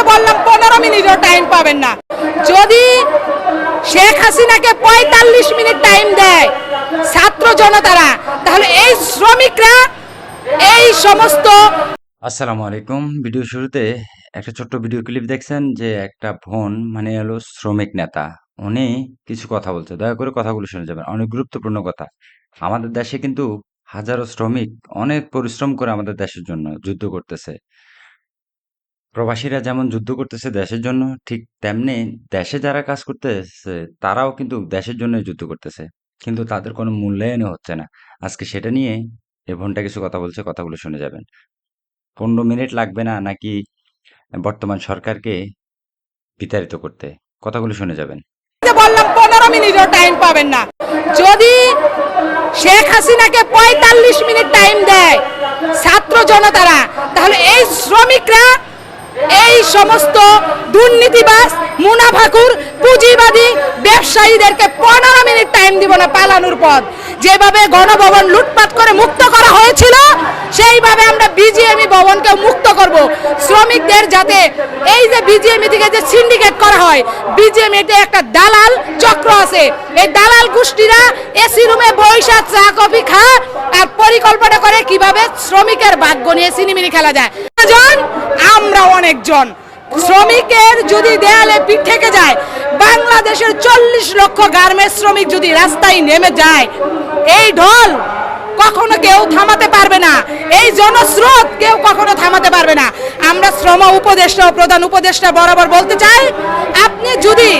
যে বললাম, পনেরো মিনিটও টাইম পাবেন না। যদি শেখ হাসিনাকে পঁয়তাল্লিশ মিনিট টাইম দেয় ছাত্র জনতারা, তাহলে এই শ্রমিকরা এই সমস্ত আসসালামু আলাইকুম। ভিডিও শুরুতে একটা ছোট্ট ভিডিও ক্লিপ দেখছেন, যে একটা বোন মানে হলো শ্রমিক নেতা, উনি কিছু কথা বলছে। দয়া করে কথাগুলো শুনে যাবেন, অনেক গুরুত্বপূর্ণ কথা। আমাদের দেশে কিন্তু হাজারো শ্রমিক অনেক পরিশ্রম করে আমাদের দেশের জন্য যুদ্ধ করতেছে। প্রবাসীরা যেমন যুদ্ধ করতেছে দেশের জন্য, ঠিক তেমনি দেশে যারা কাজ করতেছে, তারাও কিন্তু দেশের জন্য যুদ্ধ করতেছে। কিন্তু তাদের কোনো মূল্যায়নই হচ্ছে না। আজকে সেটা নিয়ে এ বোনটা কিছু কথা বলছে, কথাগুলো শুনে যাবেন। পনেরো মিনিট লাগবে না নাকি বর্তমান সরকারকে বিতাড়িত করতে? কথাগুলো শুনে যাবেন। বললাম, পনেরো মিনিটও টাইম পাবেন না। যদি শেখ হাসিনাকে পঁয়তাল্লিশ মিনিট টাইম দেয় ছাত্র জনতারা, তাহলে এই শ্রমিকরা এই সমস্ত দুর্নীতিবাজ মুনাফাকুর পুঁজিবাদী ব্যবসায়ীদেরকে পনেরো মিনিট টাইম দিব না পালানোর পথ। যেভাবে গণভবন লুটপাট করে মুক্ত করা হয়েছিল, সেইভাবে আমরা বিজিএমই ভবনকে মুক্ত করব। শ্রমিকদের যাতে এই যে বিজিএমই থেকে যে সিন্ডিকেট করা হয় বিজিএমইতে একটা দালাল চক্র আছে। এই দালাল গোষ্ঠীরা এসি রুমে বৈশা চা, কফি খা আর পরিকল্পনা করে কীভাবে শ্রমিকের ভাগ্য নিয়ে সিনেমিনি খেলা যায়। জন অনেকজন। শ্রমিকের যদি দেয়ালে পিঠ থেকে যায়, বাংলাদেশের চল্লিশ লক্ষ গার্মেন্টস শ্রমিক যদি রাস্তায় নেমে যায়, এই ঢল কখনো কেউ থামাতে পারবে না। এই জনস্রোত কেউ কখনো থামাতে পারবে না। আমরা শ্রম উপদেষ্টা ও প্রধান উপদেষ্টা বরাবর বলতে চাই, আপনি যদি,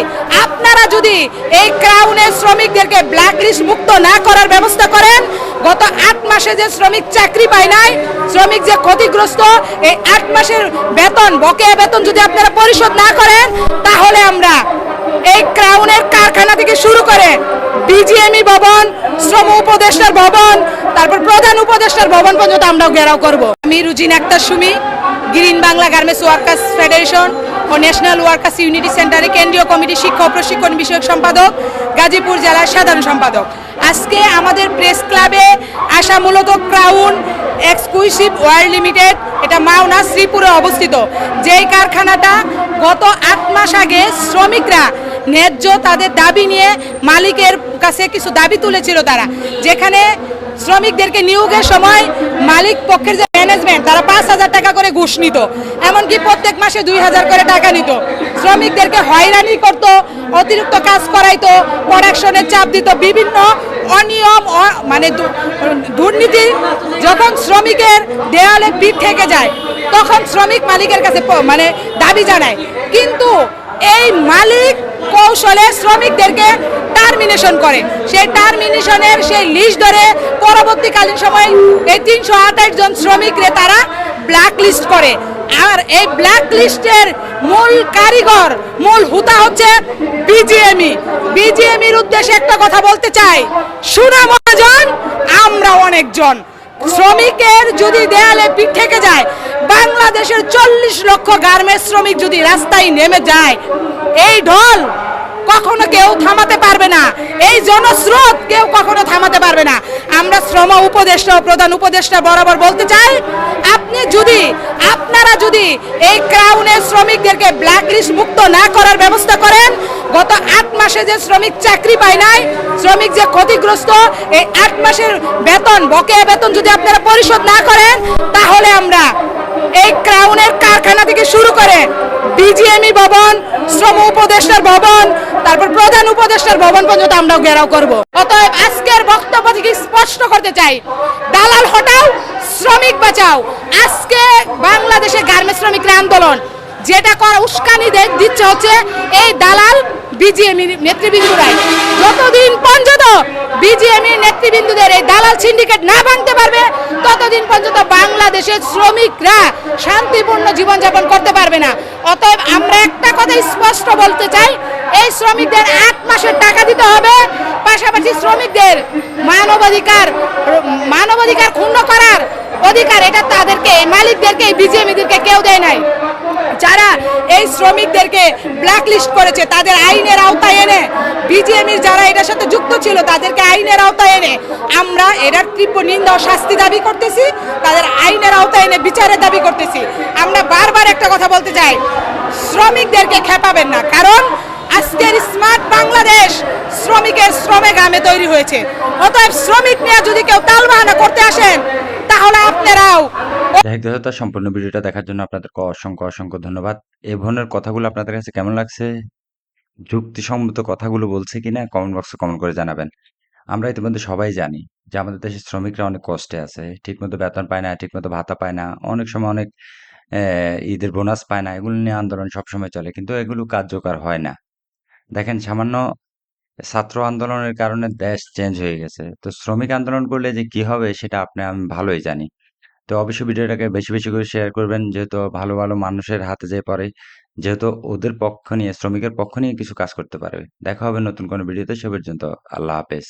আপনারা যদি এই ক্রাউনের শ্রমিকদেরকে ব্ল্যাক লিস্ট মুক্ত না করার ব্যবস্থা করেন, গত আট মাসে যে শ্রমিক চাকরি পায় নাই, শ্রমিক যে ক্ষতিগ্রস্ত, এই আট মাসের বেতন, বকেয়া বেতন যদি আপনারা পরিশোধ না করেন, তাহলে আমরা এই ক্রাউনের কারখানা থেকে শুরু করে, বিজিএমই ভবন শ্রম উপদেষ্টার ভবন, তারপর প্রধান উপদেষ্টার ভবন পর্যন্ত আমরাও ঘেরাও করব। আমি Rujin Akter Sumi, green Bangla garments workers federation ও ন্যাশনাল ওয়ার্কার্স ইউনিটি সেন্টারে কেন্দ্রীয় কমিটি শিক্ষা ও প্রশিক্ষণ বিষয়ক সম্পাদক, গাজীপুর জেলার সাধারণ সম্পাদক। আজকে আমাদের প্রেস ক্লাবে আসা মূলত ক্রাউন এক্সক্লুসিভ ওয়ার্ল্ড লিমিটেড, এটা মাওনা শ্রীপুরে অবস্থিত। যেই কারখানাটা গত আট মাস আগে শ্রমিকরা ন্যায্য তাদের দাবি নিয়ে মালিকের কাছে কিছু দাবি তুলেছিল তারা। যেখানে শ্রমিকদেরকে নিয়োগের সময় মালিক পক্ষের যে ম্যানেজমেন্ট তারা পাঁচ হাজার টাকা করে ঘুষ নিত। এমনকি প্রত্যেক মাসে দুই হাজার করে টাকা নিত। শ্রমিকদেরকে হয়রানি করত, অতিরিক্ত কাজ করাইতো প্রোডাকশনের চাপ দিত, বিভিন্ন অনিয়ম মানে দুর্নীতি যখন শ্রমিকের দেয়ালে পিঠ থেকে যায়, তখন শ্রমিক মালিকের কাছে মানে দাবি জানায়। কিন্তু এই মালিক কৌশলে শ্রমিকদেরকে টার্মিনেশন করে। সেই টার্মিনেশনের সেই লিস্ট ধরে পরবর্তীকালীন সময়ে এই তিনশো আঠাশ জন শ্রমিকরে তারা ব্ল্যাক লিস্ট করে। আর এই ব্ল্যাক লিস্টের মূল কারিগর, মূল হুতা হচ্ছে বিজিএমই বিজিএমির উদ্দেশ্যে একটা কথা বলতে চাই। সুনাম আমরা অনেকজন। শ্রমিকের যদি দেয়ালে পিঠ থেকে যায়, বাংলাদেশের চল্লিশ লক্ষ গার্মেন্টস শ্রমিক যদি রাস্তায় নেমে যায়, এই ঢল কখনো কেউ থামাতে পারবে না, এই জনস্রোত কেউ কখনো থামাতে পারবে না। আমরা শ্রম উপদেষ্টা প্রধান উপদেষ্টা বরাবর বলতে চাই, আপনি যদি যদি এই ক্রাউনের শ্রমিকদেরকে ব্ল্যাক লিস্ট মুক্ত না করার ব্যবস্থা করেন। গত আট মাসে যে শ্রমিক চাকরি পায় নাই, শ্রমিক যে ক্ষতিগ্রস্ত, এই আট মাসের বেতন, বকেয়া বেতন যদি আপনারা পরিশোধ না করেন, তাহলে আমরা এই ক্রাউনের কারখানা থেকে শুরু করে বিজিএমই ভবন শ্রম উপদেষ্টার ভবন, তারপর প্রধান উপদেষ্টার ভবন পর্যন্ত আমরাও ঘেরাও করব। অতএব আজকের বক্তব্য থেকে স্পষ্ট করতে চাই, দালাল হটাও, শ্রমিক বাঁচাও। আজকে বাংলাদেশের গার্মেন্টস শ্রমিকরা আন্দোলন, যেটা করা উস্কানি দিচ্ছে হচ্ছে এই দালাল বিজিএমই নেতৃবৃন্দরাই। যতদিন পর্যন্ত বিজিএমই নেতৃবৃন্দদের এই দালাল সিন্ডিকেট না ভাঙতে পারবে, ততদিন পর্যন্ত বাংলাদেশের শ্রমিকরা শান্তিপূর্ণ জীবনযাপন করতে পারবে না। অতএব আমরা একটা কথা স্পষ্ট বলতে চাই, এই শ্রমিকদের আট মাসের টাকা দিতে হবে, পাশাপাশি শ্রমিকদের মানবাধিকার মানবাধিকার ক্ষুণ্ণ করার অধিকার, এটা তাদেরকে, মালিকদেরকে বিজিএমিদেরকে কেউ দেয় নাই। যারা এই শ্রমিকদেরকে ব্ল্যাক লিস্ট করেছে, তাদের আইনের আওতায় এনে বিজিএমির যারা এটার সাথে যুক্ত ছিল, তাদেরকে আইনের আওতায় এনে, আমরা এটার তীব্র নিন্দা শাস্তি দাবি করতেছি, তাদের আইনের আওতায় এনে বিচারের দাবি করতেছি। আমরা বারবার একটা কথা বলতে চাই, শ্রমিকদেরকে খেপাবেন না, কারণ আজকের স্মার্ট বাংলাদেশ শ্রমিকের শ্রমে গ্রামে তৈরি হয়েছে। অতএব শ্রমিক নিয়ে যদি কেউ তালবাহানা করতে আসেন যাই হোক দর্শক, সম্পূর্ণ ভিডিওটা দেখার জন্য আপনাদেরকে অসংখ্য অসংখ্য ধন্যবাদ। এ ধরনের কথাগুলো আপনাদের কাছে কেমন লাগছে? যুক্তিসম্মত কথাগুলো বলছে কিনা কমেন্ট বক্সে কমেন্ট করে জানাবেন। আমরা ইতিমধ্যে সবাই জানি যে আমাদের দেশের শ্রমিকরা অনেক কষ্টে আছে ঠিকমতো বেতন পায় না ঠিকমতো ভাতা পায় না অনেক সময় অনেক ঈদের বোনাস পায় না এগুলো নিয়ে আন্দোলন সবসময় চলে কিন্তু এগুলো কার্যকর হয় না। দেখেন সামান্য ছাত্র আন্দোলনের কারণে দেশ চেঞ্জ হয়ে গেছে। তো শ্রমিক আন্দোলন করলে যে কি হবে সেটা আপনি আমি ভালোই জানি। তো অবশ্যই ভিডিওটাকে বেশি বেশি করে শেয়ার করবেন, যেহেতু ভালো ভালো মানুষের হাতে যেয়ে পড়ে, যেহেতু ওদের পক্ষ নিয়ে, শ্রমিকের পক্ষ নিয়ে কিছু কাজ করতে পারবে। দেখা হবে নতুন কোনো ভিডিওতে, সে পর্যন্ত আল্লাহ হাফেজ।